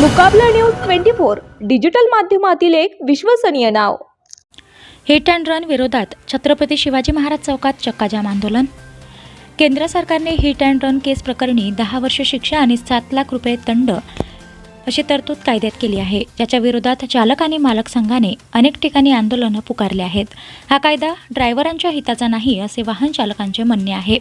Mukabla news twenty four digital माध्यमातील एक विश्वसनीय नाव. हिट अँड रन विरोधात छत्रपती शिवाजी महाराज चौकात चक्काजाम आंदोलन. केंद्र सरकारने हिट अँड रन केस प्रकरणी दहा वर्ष शिक्षा आणि सात लाख रुपये दंड अशी तरतूद कायद्यात केली आहे. ज्याच्या विरोधात चालक आणि मालक संघाने अनेक ठिकाणी आंदोलनं पुकारले आहेत. हा कायदा ड्रायव्हरांच्या हिताचा नाही असे वाहन चालकांचे म्हणणे आहे.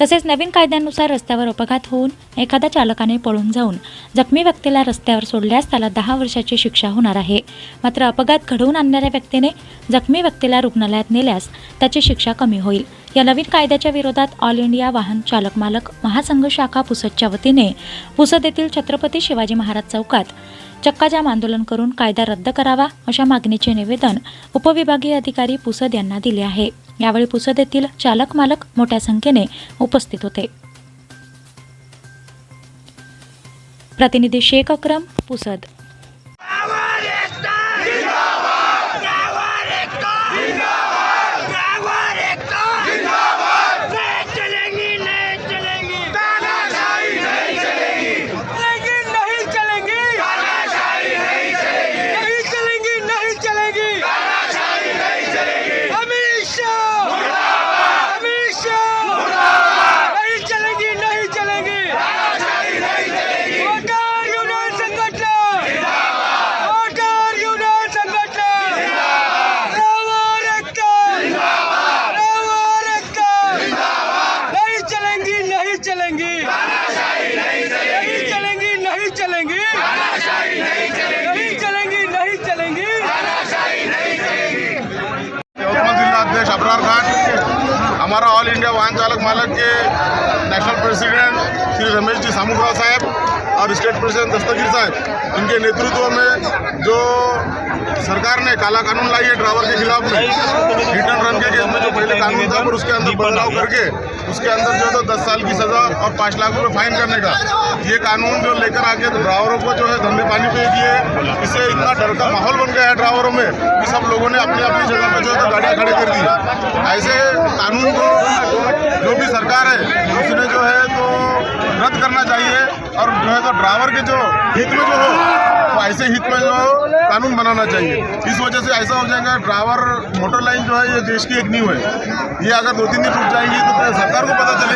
तसेच नवीन कायद्यानुसार रस्त्यावर अपघात होऊन एखाद्या चालकाने पळून जाऊन जखमी व्यक्तीला रस्त्यावर सोडल्यास त्याला दहा वर्षाची शिक्षा होणार आहे. मात्र अपघात घडवून आणणाऱ्या व्यक्तीने जखमी व्यक्तीला रुग्णालयात नेल्यास त्याची शिक्षा कमी होईल. या नवीन कायद्याच्या विरोधात ऑल इंडिया वाहन चालक मालक महासंघ शाखा पुसदच्या वतीने पुसद येथील छत्रपती शिवाजी महाराज चौकात चक्काजाम आंदोलन करून कायदा रद्द करावा अशा मागणीचे निवेदन उपविभागीय अधिकारी पुसद यांना दिले आहे. यावेळी पुसद येथील चालक मालक मोठ्या संख्येने उपस्थित होते. प्रतिनिधी शेख अक्रम पुसद नहीं चलेंगी नहीं चलेंगी तानाशाही नहीं चलेंगी चलेंगी नहीं चलेंगी तानाशाही नहीं चलेंगी नहीं चलेंगी नहीं चलेंगी तानाशाही नहीं चलेंगी अमित शाह अमित शाह नहीं चलेंगी नहीं चलेंगी तानाशाही नहीं चलेंगी वोटर यूनियन संगठन वोटर यूनियन संगठन रवर एकता रवर एकता नहीं चलेंगी नहीं चलेंगी नहीं चलेंगी नहीं चलेंगी नहीं चलेंगी नहीं चलेंगी यवतमाळ जिल्हा अध्यक्ष अबरार खान हमारा वाहन चालक मालक के नेशनल प्रेसिडेंट श्री रमेश जी सामूखराव साहब और स्टेट प्रेसिडेंट दस्तगीर साहब इनके नेतृत्व में जो सरकार ने काला कानून लाई है ड्राइवर के खिलाफ में रिटर्न रन के केस में जो पहले कानून था पर उसके अंदर बदलाव करके उसके अंदर जो है तो दस साल की सज़ा और पाँच लाख रुपये फाइन करने का। ये कानून जो लेकर आके तो ड्राइवरों को जो है धंधे पानी पे दिए। इससे इतना डर का माहौल बन गया है ड्राइवरों में कि सब लोगों ने अपनी अपनी जगह पे जो है तो गाड़ियाँ खड़ी कर दी। ऐसे कानून को जो भी सरकार है, उसने जो है तो रद्द करना चाहिए और जो है तो ड्राइवर के जो हित में जो हो तो ऐसे हित में जो कानून बनाना चाहिए। इस वजह से ऐसा हो जाएगा ड्राइवर मोटर लाइन जो है ये देश की एक नींव है। ये अगर दो तीन दिन रुक जाएंगी तो सरकार को पता चलेगा?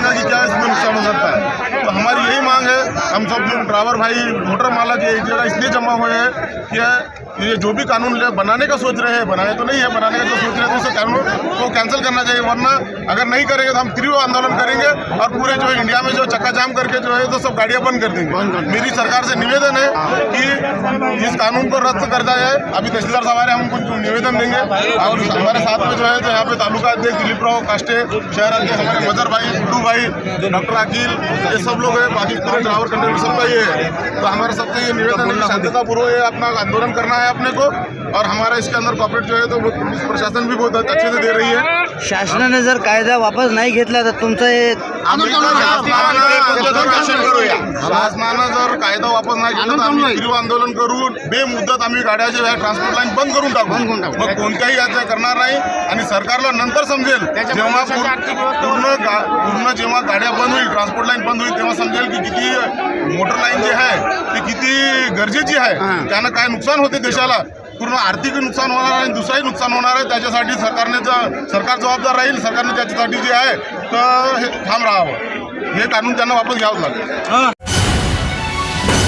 हम सब ड्राइवर भाई मोटर मालक एक जगह इसलिए जमा हुए हैं कि ये जो भी कानून ले- बनाने का सोच रहे हैं बनाए तो नहीं है बनाने का जो सोच रहे हैं तो उसे कानून को कैंसिल करना चाहिए वरना अगर नहीं करेंगे तो हम तीव्र आंदोलन करेंगे और पूरे जो इंडिया में जो चक्का जाम करके जो है तो सब गाड़ियाँ बंद कर देंगे। मेरी सरकार से निवेदन है कि इस कानून को रद्द कर जाए। अभी तहसीलदार साहब हमारे हम कुछ निवेदन देंगे। और हमारे साथ में जो है तो यहाँ पे तालुका अध्यक्ष दिलीप राव काष्टे शहर अध्यक्ष हमारे मजर भाई गुड्डू भाई डॉक्टर अकील ये सब लोग हैं बाकी पूरे ड्राइवर कंडक्टर सबका ये? है तो हमारे सबसे ये निवेदन है कि शांततापूर्वक ये अपना आंदोलन करना है अपने को और हमारा इसके अंदर कॉपरेट जो है तो वो पुलिस प्रशासन भी बहुत अच्छे से दे रही है। शासनाने जर कायदा वापस नाही घेतला तर तुमचं हे करूया शासनानं जर कायदा वापस नाही केला तर आम्ही तीव्र आंदोलन करू. बेमुदत आम्ही गाड्या जे आहे ट्रान्सपोर्ट लाईन बंद करून टाकू. मग कोणत्याही याचं करणार नाही आणि सरकारला नंतर समजेल. जेव्हा पूर्ण पूर्ण गा- पूर्ण जेव्हा गाड्या बंद होईल ट्रान्सपोर्ट लाईन बंद होईल तेव्हा समजेल की किती मोटर लाईन जी आहे ती किती गरजेची आहे. त्यानं काय नुकसान होते देशाला? पूर्ण आर्थिक नुकसान होणार आहे आणि दुसरंही नुकसान होणार आहे. त्याच्यासाठी सरकारने सरकार जबाबदार राहील सरकारने त्याच्यासाठी जे आहे तर हे ठाम राहावं. हे कानून त्यांना वापस घ्यावं लागेल.